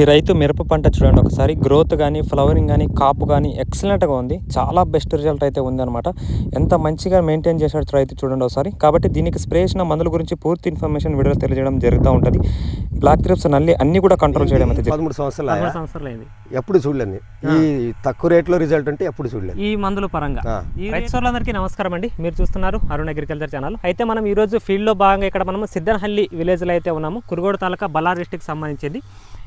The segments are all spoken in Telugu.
ఈ రైతు మిరప పంట చూడండి ఒకసారి. గ్రోత్ కానీ ఫ్లవరింగ్ కానీ కాపు కానీ ఎక్సలెంట్గా ఉంది. చాలా బెస్ట్ రిజల్ట్ అయితే ఉందన్నమాట. ఎంత మంచిగా మెయింటైన్ చేశాడు రైతు చూడండి ఒకసారి. కాబట్టి దీనికి స్ప్రే చేసిన మందుల గురించి పూర్తి ఇన్ఫర్మేషన్ వీడియో తెలియజేయడం జరుగుతూ ఉంటుంది. బ్లాక్ త్రిప్స్ నల్లి అన్ని కూడా కంట్రోల్ చేయడం అయితే. పదమూడు సంవత్సరాలు ఎప్పుడు చూడలేదు ఈ తక్కువ రేట్లో రిజల్ట్ అంటే ఎప్పుడు చూడలేదు ఈ మందుల పరంగా. ఈ రైతు సోదరులందరికీ నమస్కారం అండి. మీరు చూస్తున్నారు అరుణ్ అగ్రికల్చర్ ఛానల్ అయితే మనం ఈ రోజు ఫీల్డ్లో భాగంగా ఇక్కడ మనము సిద్ధనహల్లి విలేజ్లో అయితే ఉన్నాము. కురుగోడు తాలూకా బల్లార్ డిస్టిక్ సంబంధించింది.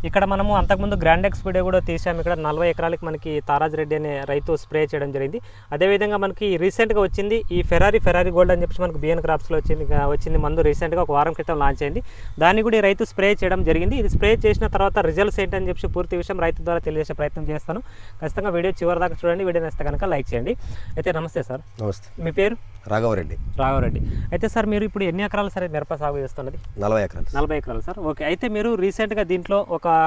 ఇక్కడ మనము అంతకుముందు గ్రాండ్ ఎక్స్ వీడియో కూడా తీసాము ఇక్కడ నలభై ఎకరాలకి మనకి తారాజ్ రెడ్డి అనే రైతు స్ప్రే చేయడం జరిగింది. అదేవిధంగా మనకి రీసెంట్గా వచ్చింది ఈ ఫెరారీ ఫెరారీ గోల్డ్ అని చెప్పి మనకు బిఎన్ క్రాప్స్లో వచ్చింది వచ్చింది మందు రీసెంట్గా ఒక వారం క్రితం లాంచ్ అయింది. దాన్ని కూడా ఈ రైతు స్ప్రే చేయడం జరిగింది. ఇది స్ప్రే చేసిన తర్వాత రిజల్ట్స్ ఏంటని చెప్పి పూర్తి విషయం రైతు ద్వారా తెలియజేసే ప్రయత్నం చేస్తాను. ఖచ్చితంగా వీడియో చివరి దాకా చూడండి. వీడియో నచ్చితే కనుక లైక్ చేయండి. అయితే నమస్తే సార్. నమస్తే. మీ పేరు? రాఘవరెడ్డి రాఘవరెడ్డి అయితే సార్ మీరు ఇప్పుడు ఎన్ని ఎకరాలు సరే మిరప సాగు చేస్తున్నది? నలభై ఎకరాలు నలభై ఎకరాలు సార్. ఓకే. అయితే మీరు రీసెంట్గా దీంట్లో ఒక বা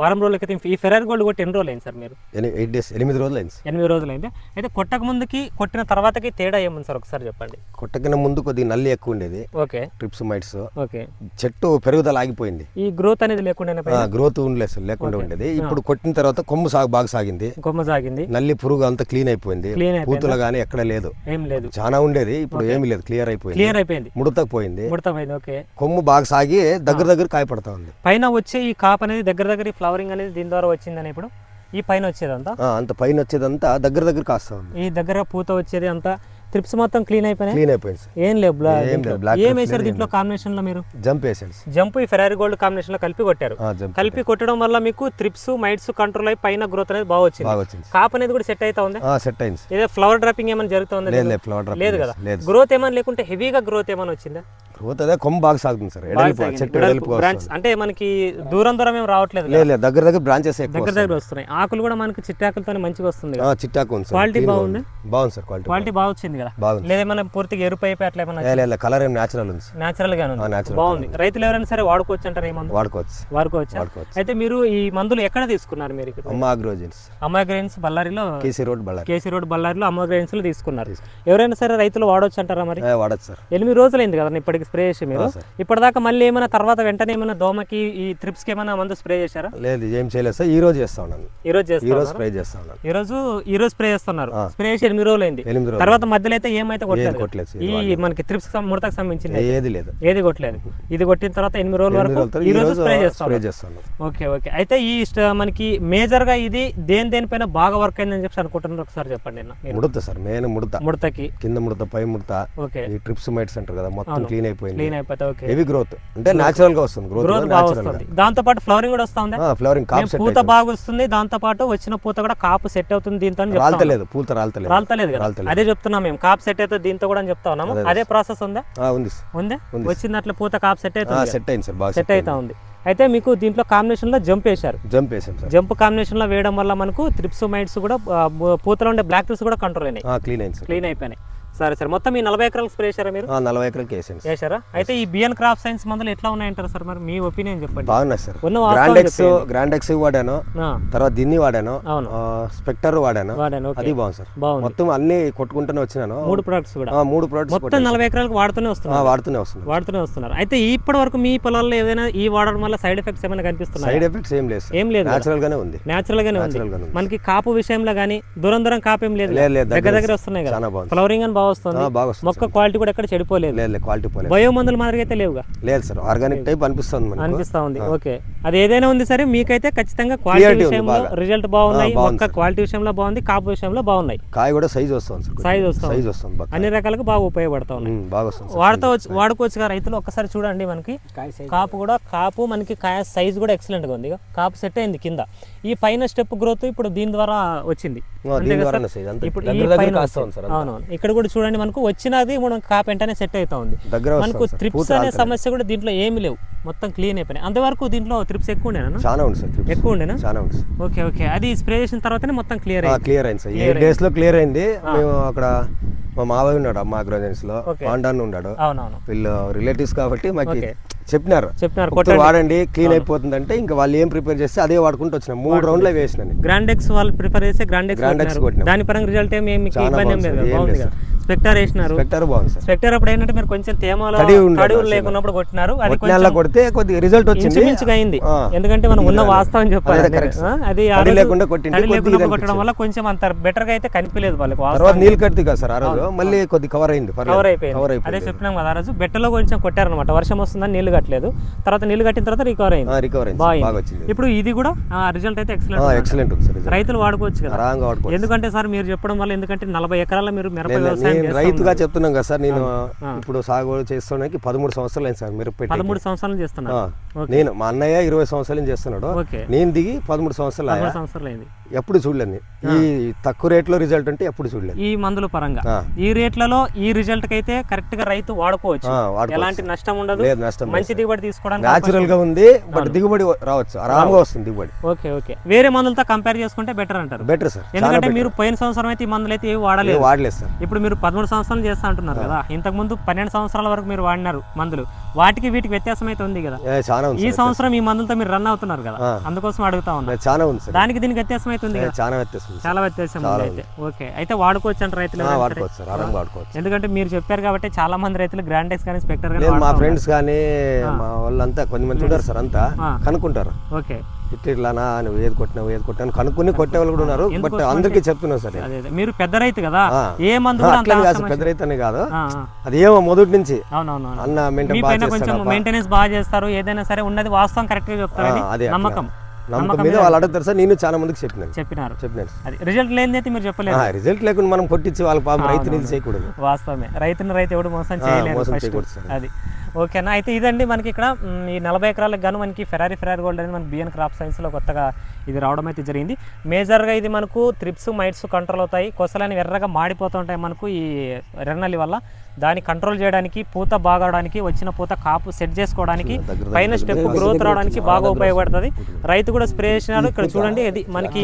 వారం రోజుల క్రితం ఈ ఫెరారీ గోల్డ్ కొట్టి ఎన్ని రోజులు అయింది సార్ మీరు? ఎయిట్ డేస్ ఎనిమిది రోజులు అయింది. ఎనిమిది రోజులు అయింది అయితే కొట్టక ముందుకి కొట్టిన తర్వాతకి తేడా ఏముంది సార్ ఒకసారి చెప్పండి. కొట్టకిన ముందు కొద్దిగా నల్లి ఎక్కువ ఉండేది. ఓకే. Thrips mites. ఓకే. చెట్టు పెరుగుదల ఆగిపోయింది. ఈ గ్రోత్ అనేది లేకుండా గ్రోత్ ఉండలేదు లేకుండా ఉండేది. ఇప్పుడు కొట్టిన తర్వాత కొమ్ము సాగు బాగా సాగింది. కొమ్మ సాగింది. నల్లి పురుగు అంతా క్లీన్ అయిపోయింది? పూతులు కానీ ఎక్కడ లేదు. ఏం లేదు. చాలా ఉండేది ఇప్పుడు ఏమీ లేదు క్లియర్ అయిపోయింది. క్లియర్ అయిపోయింది. ముడతకు పోయింది. ముడతమైంది ఓకే. కొమ్ము బాగా సాగి దగ్గర దగ్గర కాయపడతా ఉంది. పైన వచ్చే ఈ కాప్ అనేది దగ్గర దగ్గర ఫ్లవరింగ్ అనేది దీని ద్వారా వచ్చిందని ఇప్పుడు ఈ పైన వచ్చేదంతా? అంత పైన వచ్చేదంతా దగ్గర దగ్గర కాస్తా ఉంది. ఈ దగ్గర పూత వచ్చేది అంతా ట్రిప్స్ మొత్తం క్లీన్ అయిపోయినాయి? క్లీన్ అయిపోయింది ఏం లేవు బ్లా- ఏం లేదు, దీంట్లో. కాంబినేషన్లో మీరు? జంప్ వేసాడు సార్. జంప్ ఈ ఫెరారీ గోల్డ్ కాంబినేషన్లో కలిపి కొట్టారు. కలిపి కొట్టడం. వల్ల మీకు త్రిప్స్ మైట్స్ కంట్రోల్ అయి పైన గ్రోత్ అనేది బాగా వచ్చింది. బాగా వచ్చింది కాప్ అనేది కూడా సెట్ అవుతా ఉంది? సెట్ అయింది ఇదే ఫ్లవర్ డ్రాపింగ్ ఏమైనా జరుగుతుంది లేదు లేదు ఫ్లవర్ డ్రాప్ లేదు కదా. గ్రోత్ ఏమైనా లేకుంటే హెవీగా గ్రోత్ ఏమైనా వచ్చిందా? గ్రోత్ అదే కొమ్ము బాగా సాగుతుంది సార్. ఎడలిపో చెట్టు ఎడలిపో బ్రాంచ్ అంటే మనకి దూరం దూరం ఏం రావట్లేదు. లేదు లేదు దగ్గర దగ్గర బ్రాంచెస్ దగ్గర దగ్గర వస్తున్నాయి. ఆకులు కూడా మనకి చిట్టాకులతో మంచిగా వస్తుంది చిట్టాకు ఉంది గా బాగుంది? బాగుంది సార్ క్వాలిటీ క్వాలిటీ బాగా వచ్చింది కదా. బాగుంది. లేదేమైనా పూర్తిగా ఎరుపు అయిపోయి అట్లా ఏమైనా లేదు లేదు కలర్ ఏం న్యాచురల్ ఉంది న్యాచురల్ ఉంది. natural. బాగుంది. రైతులు ఎవరైనా సరే వాడుకోవచ్చు అంటారు ఈ మందు? వాడుకోవచ్చు వాడుకోవచ్చా? వాడుకోవచ్చు. అయితే మీరు ఈ మందులు ఎక్కడ తీసుకున్నారు మీరు Amma Agrogens grains బళ్ళారిలో? KC road Bellary. KC road బళ్ళారిలో గ్రెయిన్స్లో తీసుకున్నారు. ఎవరైనా సరే రైతులు వాడవచ్చు అంటారా మరి? వాడచ్చు సార్. ఎనిమిది రోజులైంది కదా ఇప్పటికి స్ప్రే చేసి మీరు. ఇప్పటిదాకా మళ్ళీ ఏమైనా తర్వాత వెంటనే ఏమైనా దోమకి ఈ త్రిప్స్కి ఏమైనా మందు స్ప్రే చేశారా? లేదు ఏం చేయలేదు సార్. ఈ రోజు చేస్తా ఉన్నాను. ఈ రోజు ఈ రోజు స్ప్రే చేస్తా ఉన్నాను. ఈ రోజు ఈ రోజు స్ప్రే చేస్తున్నారు. స్ప్రే చేసి ఎనిమిది రోజులు అయింది. తర్వాత మధ్యలో అయితే ఏమైతే కొట్టలేదు? కొట్టలేదు. ఈ మనకి త్రిప్స్ ముడతకు సంబంధించింది ఏది లేదు. ఏది కొట్టలేదు. ఇది కొట్టిన తర్వాత ఎనిమిది రోజుల వరకు ఈ రోజు స్ప్రే చేస్తాం స్ప్రే చేస్తాను ఓకే ఓకే. అయితే ఈ మనకి మేజర్గా ఇది దేని దేనిపైన బాగా వర్క్ అయిందని చెప్పి అనుకుంటున్నారు? ఒకసారి చెప్పండి ముడత సార్ మెయిన్ ముడత. ముడతకి. కింద ముడత పై ముడత. ఓకే. ఈ ట్రిప్స్ మైట్స్ అంటారు కదా మొత్తం క్లీన్ అయిపోయింది. క్లీన్ అయిపోతే ఓకే హెవీ గ్రోత్ అంటే గా వస్తుంది. గ్రోత్ గ్రోత్ బాగా వస్తుంది. దాంతో పాటు ఫ్లవరింగ్ కూడా వస్తుంది? ఫ్లవరింగ్ కాప్ పూత బాగా వస్తుంది దాంతో పాటు వచ్చిన పూత కూడా కాపు సెట్ అవుతుంది దీంతో. రాల్తలేదు పూత రాల్తలేదు. రాలతలేదు కదా. అదే చెప్తున్నాం మేము. కాపు సెట్ అవుతుంది దీంతో కూడా అని చెప్తా ఉన్నాము. అదే ప్రాసెస్ ఉందా? ఆ, ఉంది ఉందే? వచ్చింది అట్లా పూత కాపు సెట్ అవుతుంది సెట్ అయింది సార్. బాగా సెట్ అవుతా ఉంది. అయితే మీకు దీంట్లో కాంబినేషన్లో జంప్ వేశారు. జంప్ వేసాం సార్. జంప్ కాంబినేషన్లో వేయడం వల్ల మనకు త్రిప్స్ మైట్స్ కూడా పూతలో ఉండే బ్లాక్ కూడా కంట్రోల్ అయినాయి. క్లీన్ అయింది సార్. క్లీన్ అయిపోయినాయి. సరే సరే. మొత్తం ఈ నలభై ఎకరాలకు స్ప్రే చేశారా మీరు? నలభై ఎకరాలకి వేసాను సార్. చేశారా అయితే ఈ బిఎన్ క్రాప్ సైన్స్ మందులు ఎట్లా ఉన్నాయంటారు సార్ మరి? మీ ఒపీనియన్ చెప్పండి. బాగున్నాయి సార్. ఉన్న వాస్తవాలు గ్రాండ్ ఎక్స్ గ్రాండ్ ఎక్స్ వాడాను. ఆ, తర్వాత దీన్ని వాడాను. స్పెక్టర్ వాడాను. అది బాగుంది సార్. మొత్తం అన్ని కొట్టుకుంటూనే వచ్చినాను. మూడు ప్రొడక్ట్స్ కూడా. మూడు ప్రోడక్ట్స్ మొత్తం నలభై ఎకరాలకు వాడుతూనే వస్తున్నారు. వాడుతూనే వస్తుంది వాడుతూనే వస్తున్నారు. అయితే ఇప్పటి వరకు మీ పొలాల్లో ఏదైనా ఈ వాడడం వల్ల సైడ్ ఎఫెక్ట్స్ ఏమైనా కనిపిస్తున్నాయి? సైడ్ ఎఫెక్ట్స్ ఏం లేదు ఏం లేదు న్యాచురల్ గానే ఉంది. న్యాచురల్ గానే ఉంది. మనకి కాపు విషయంలో కానీ దూరం దూరం కాపు ఏం లేదు దగ్గర దగ్గర వస్తున్నాయి కదా? ఫ్లవరింగ్ అని బాగా వస్తుంది బాగా వస్తుంది మొక్క క్వాలిటీ కూడా ఎక్కడ చెడిపోలేదు. లేదు లేదు క్వాలిటీ పోలేదు. బయో మందుల మాదిరిగా అయితే లేవుగా? లేదు సార్ ఆర్గానిక్ టైప్ అనిపిస్తుంది మనకు. అనిపిస్తా ఉంది. ఓకే. అది ఏదైనా ఉంది సరే మీకైతే ఖచ్చితంగా క్వాలిటీ విషయంలో. రిజల్ట్ బాగున్నాయి. మొక్క క్వాలిటీ విషయంలో బాగుంది. కాపు విషయంలో బాగున్నాయి. కాయ కూడా సైజ్ వస్తుంది సార్ సైజ్ వస్తుంది. సైజ్ వస్తుంది బాగా అన్ని రకాలుగా బాగా ఉపయోగపడతా ఉన్నాయి. బాగా వస్తుంది వాడుతూ వాడుకోవచ్చు కదా రైతులు ఒక్కసారి చూడండి మనకి. కాపు కూడా కాపు మనకి కాయ సైజ్ కూడా ఎక్సలెంట్గా ఉంది. కాపు సెట్ అయింది కింద. ఈ పైన స్టెప్ గ్రోత్ ఇప్పుడు దీని ద్వారా వచ్చింది. ఇప్పుడు. అవునవును. ఇక్కడ కూడా చూడండి మనకు వచ్చినది మనం కాపు వెంటనే సెట్ అవుతా ఉంది. మనకు త్రిప్స్ అనే. సమస్య కూడా దీంట్లో ఏమి లేవు. మొత్తం క్లీన్ అయిపోయినాయి. అంతవరకు దీంట్లో త్రిప్స్ ఎక్కువ ఉండేనా చాలా ఉంది సార్. ఎక్కువ ఉండేనా? చాలా ఉంది ఓకే ఓకే. అది స్ప్రే చేసిన తర్వాతనే మొత్తం క్లియర్ అయింది. క్లియర్ అయింది సార్. ఎయిట్ డేస్లో క్లియర్ అయింది. మేము అక్కడ మా మావయ్య ఉన్నాడు అమ్మ అగ్రోజెన్స్లో. పాండాన్ ఉన్నాడు. అవునవును. వీళ్ళు రిలేటివ్స్ కాబట్టి మాకు. చెప్పినారు. చెప్పినారు వాడండి క్లీన్ అయిపోతుంది అంటే ఇంకా వాళ్ళు ఏం ప్రిపేర్ చేస్తే అదే వాడుకుంటూ వచ్చిన. మూడు రౌండ్లు వేసిన. గ్రాండెక్స్ వాళ్ళు ప్రిఫర్ చేస్తే గ్రాండెక్స్ గ్రాండెక్స్. దాని పరంగా రిజల్ట్ ఏమి ఇబ్బంది ఏం లేదు. స్పెక్టర్ వేసినారు. స్పెక్టర్ బాగుంది సార్. స్పెక్టర్ అప్పుడు ఏంటంటే మీరు కొంచెం తేమలో అసలు. లేకున్నప్పుడు కొట్టినారు. అది నెల కొడితే కొద్దిగా రిజల్ట్ వచ్చింది. అయింది. ఎందుకంటే మనం ఉన్న వాస్తవం చెప్పాలి అదే తడి లేకుండా కొద్దిగా లేకుండా కొట్టడం వల్ల కొంచెం అంత బెటర్గా అయితే కనిపించలేదు వాళ్ళకి తర్వాత నీళ్ళు కడితే కదా సార్ ఆ రోజు? మళ్ళీ కొద్ది కవర్ అయింది. కవర్ అయిపోయింది. అదే చెప్పినాం కదా ఆ రోజు. బెట్టలో కొంచెం కొట్టారనమాట వర్షం వస్తుందని నీళ్ళు కట్టలేదు. తర్వాత నీళ్ళు కట్టిన తర్వాత రికవర్ అయింది. రికవర్ అయింది. బాగా వచ్చింది ఇప్పుడు ఇది కూడా రిజల్ట్ అయితే ఎక్సలెంట్ ఎక్సలెంట్ రైతులు వాడుకోవచ్చు కదా. ఎందుకంటే సార్ మీరు చెప్పడం వల్ల ఎందుకంటే నలభై ఎకరాల మీరు మిరప వ్యవసాయం రైతుగా. చెప్తున్నాం కదా సార్ నేను ఇప్పుడు సాగు చేస్తున్నానికి పదమూడు సంవత్సరాలు అయింది సార్ మీరు పదమూడు సంవత్సరాలు చేస్తున్నారు. నేను మా అన్నయ్య ఇరవై సంవత్సరాల చేస్తున్నాడు ఓకే. నేను దిగి పదమూడు సంవత్సరాలు సంవత్సరాలు అయింది. ఎప్పుడు చూడలేదు ఈ తక్కువ రేట్లో రిజల్ట్ అంటే ఎప్పుడు చూడలేదు. ఈ మందుల పరంగా. ఈ రేట్లలో ఈ రిజల్ట్ అయితే కరెక్ట్గా రైతు వాడుకోవచ్చు. ఎలాంటి నష్టం ఉండదు. లేదు నష్టం మంచి దిగుబడి తీసుకోవడానికి న్యాచురల్గా ఉంది. బట్ దిగుబడి రావచ్చు. ఆరాంగా వస్తుంది దిగుబడి. Okay okay. వేరే మందులతో కంపేర్ చేసుకుంటే బెటర్ అంటారు. బెటర్ సార్ ఎందుకంటే మీరు పోయిన సంవత్సరం అయితే ఈ మందులు అయితే ఏవి వాడలేదు. వాడలేదు సార్ ఇప్పుడు మీరు పదమూడు సంవత్సరాలు చేస్తా అంటున్నారు కదా ఇంతకు ముందు పన్నెండు సంవత్సరాల వరకు మీరు వాడినారు మందులు. వాటికి వీటికి వ్యత్యాసం అయితే ఉంది కదా. ఈ సార్ సంవత్సరం ఈ మందులతో మీరు రన్ అవుతున్నారు కదా. అందుకోసం అడుగుతా ఉన్నా. చాలా ఉంది సార్ దానికి దీనికి వ్యత్యాసం అయితే ఉంది చాలా వ్యత్యాసం. చాలా వ్యత్యాసం అయితే. ఓకే. అయితే వాడుకోవచ్చు అంటారు రైతులు? వాడుకోవచ్చు ఎందుకంటే మీరు చెప్పారు కాబట్టి చాలా మంది రైతులు గ్రాండెక్స్ కానీ స్పెక్టర్ కానీ మా ఫ్రెండ్స్ కానీ మా వాళ్ళంతా కొంతమంది ఉన్నారు సార్ అంతా. కనుక్కుంటారు. ఓకే. ఇట్లానా నువ్వు ఏది కొట్టినావు ఏది కొట్టినావు కనుక్కుని కొట్టే వాళ్ళు కూడా ఉన్నారు. బట్ అందరికీ చెప్తున్నాను సార్ మీరు పెద్ద రైతు కదా. ఏ మందు కాదు సార్, పెద్ద రైతు అని కాదు. అది ఏమో మొదటి నుంచి. అన్న మెయింటెనెన్స్ బాగా చేస్తారు ఏదైనా సరే ఉన్నది వాస్తవం కరెక్ట్గా చెప్తారని అదే అట్లా. నమ్మకం. నమ్మకం మీద వాళ్ళు అడుగుతారు సార్ నేను చాలా మందికి చెప్పినాను. చెప్పినారు. చెప్పినాను. అది రిజల్ట్ లేనిదైతే మీరు చెప్పలేదు రిజల్ట్ లేకుండా మనం కొట్టించి వాళ్ళ పాపం రైతు ఇది చేయకూడదు. వాస్తవమే. రైతుని రైతు ఎవడు మోసం సార్. అది. ఓకేనా? అయితే ఇదండి మనకి ఇక్కడ ఈ నలభై ఎకరాలకు గాను మనకి ఫెరారీ ఫెరారీ గోల్డ్ అనేది మన బిఎన్ క్రాప్ సైన్స్లో కొత్తగా ఇది రావడం అయితే జరిగింది. మేజర్గా ఇది మనకు త్రిప్స్ మైట్స్ కంట్రోల్ అవుతాయి. కొసలని ఎర్రగా మాడిపోతూ ఉంటాయి మనకు ఈ రెన్నలి వల్ల. దాన్ని కంట్రోల్ చేయడానికి పూత బాగవడానికి వచ్చిన పూత కాపు సెట్ చేసుకోవడానికి పైన స్టెప్ గ్రోత్ రావడానికి బాగా ఉపయోగపడుతుంది. రైతు కూడా స్ప్రే చేసినాడు. ఇక్కడ చూడండి ఇది మనకి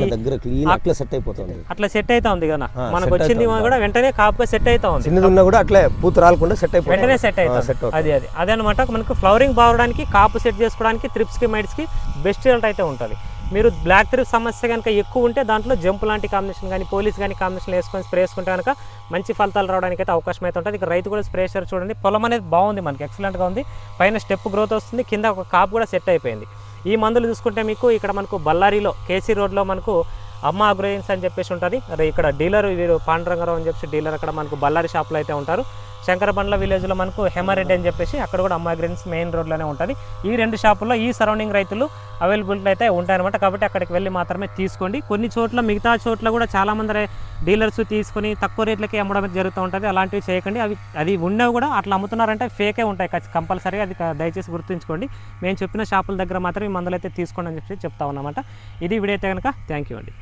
అట్లా సెట్ అయిపోతుంది. అట్లా సెట్ అవుతా ఉంది కదా మనకు వచ్చింది కూడా వెంటనే కాపుగా సెట్ అవుతా ఉంది చిన్నది కూడా అట్లే పూత రాలకుండా సెట్ అయిపోతుంది. వెంటనే సెట్ అవుతుంది అది అది. అదే అనమాట మనకు ఫ్లవరింగ్ బాగడానికి కాపు సెట్ చేసుకోవడానికి త్రిప్స్కి మైట్స్కి బెస్ట్ రిజల్ట్ అయితే ఉంటుంది. మీరు బ్లాక్ త్రిప్ సమస్య కనుక ఎక్కువ ఉంటే దాంట్లో జంప్ లాంటి కాంబినేషన్ కానీ పోలీస్ కానీ కాంబినేషన్ వేసుకొని స్ప్రే వేసుకుంటే కనుక మంచి ఫలితాలు రావడానికి అయితే అవకాశం అయితే ఉంటుంది. ఇక రైతు కూడా స్ప్రే చేశారు చూడండి. పొలం అనేది బాగుంది మనకి ఎక్సలెంట్గా ఉంది. పైన స్టెప్ గ్రోత్ వస్తుంది. కింద ఒక కాపు కూడా సెట్ అయిపోయింది. ఈ మందులు చూసుకుంటే మీకు ఇక్కడ మనకు బళ్ళారిలో కేసీ రోడ్లో మనకు అమ్మ అగ్రోయిన్స్ అని చెప్పేసి ఉంటుంది. అదే ఇక్కడ డీలర్ వీరు పాండురంగారావు అని చెప్పేసి డీలర్ అక్కడ మనకు బళ్ళారి షాప్లో అయితే ఉంటారు. శంకరబండ్ల విలేజ్లో మనకు హెమారెడ్డి అని చెప్పేసి అక్కడ కూడా అమ్మ గ్రీన్స్ మెయిన్ రోడ్లోనే ఉంటుంది. ఈ రెండు షాపుల్లో ఈ సరౌండింగ్ రైతులు అవైలబిలిటీ అయితే ఉంటాయన్నమాట. కాబట్టి అక్కడికి వెళ్ళి మాత్రమే తీసుకోండి. కొన్ని చోట్ల మిగతా చోట్ల కూడా చాలామంది డీలర్స్ తీసుకొని తక్కువ రేట్లకి అమ్మడం జరుగుతూ ఉంటుంది. అలాంటివి చేయకండి. అవి అది ఉన్నవి కూడా అట్లా అమ్ముతున్నారంటే ఫేకే ఉంటాయి. ఖచ్చి- కంపల్సరీగా అది దయచేసి గుర్తుంచుకోండి. మేము చెప్పిన షాపుల దగ్గర మాత్రం ఈ మందులు అయితే తీసుకోండి అని చెప్పి చెప్తా ఉన్నమాట ఇది వీడియో అయితే కనుక. థ్యాంక్ యూ అండి.